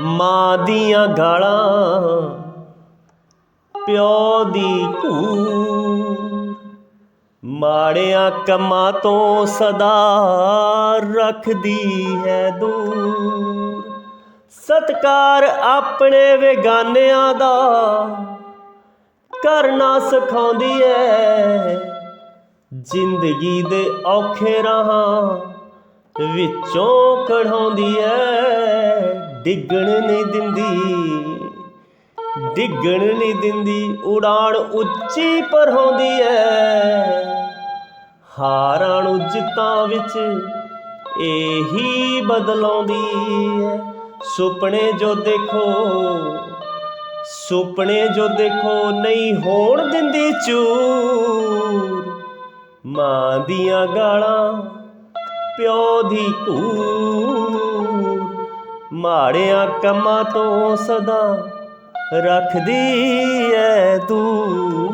ਮਾਂ ਦੀਆਂ ਗਾਲਾਂ, ਪਿਓ ਦੀ ਘੂਰ ਮਾੜਿਆਂ ਕੰਮਾਂ ਤੋਂ ਸਦਾ ਰੱਖਦੀ ਹੈ ਦੂਰ। ਸਤਕਾਰ ਆਪਣੇ ਵੇਗਾਨਿਆਂ ਦਾ ਕਰਨਾ ਸਿਖਾਉਂਦੀ ਐ ਜ਼ਿੰਦਗੀ ਦੇ ਔਖੇ ਰਾਹਾਂ ਵਿੱਚੋਂ ਕਢਾਉਂਦੀ ਐ ਡਿੱਗਣ ਨਹੀਂ ਦਿੰਦੀ, ਡਿੱਗਣ ਨਹੀਂ ਦਿੰਦੀ, ਉਡਾਣ ਉੱਚੀ ਪਰਹਾਉਂਦੀ ਐ। ਹਾਰਾਂ ਨੂੰ ਜਿੱਤਾਂ ਵਿੱਚ ਇਹੀ ਬਦਲਾਉਂਦੀ ਐ। ਸੁਪਨੇ ਜੋ ਦੇਖੋ, ਸੁਪਨੇ ਜੋ ਦੇਖੋ ਨਹੀਂ ਹੋਣ ਦਿੰਦੀ ਚੂਰ। ਮਾਂ ਦੀਆਂ ਗਾਲਾਂ ਪਿਓ ਦੀ ਘੂਰ ਮਾੜਿਆਂ ਕੰਮਾਂ ਤੋਂ ਸਦਾ ਰੱਖਦੀ ਐ ਤੂੰ।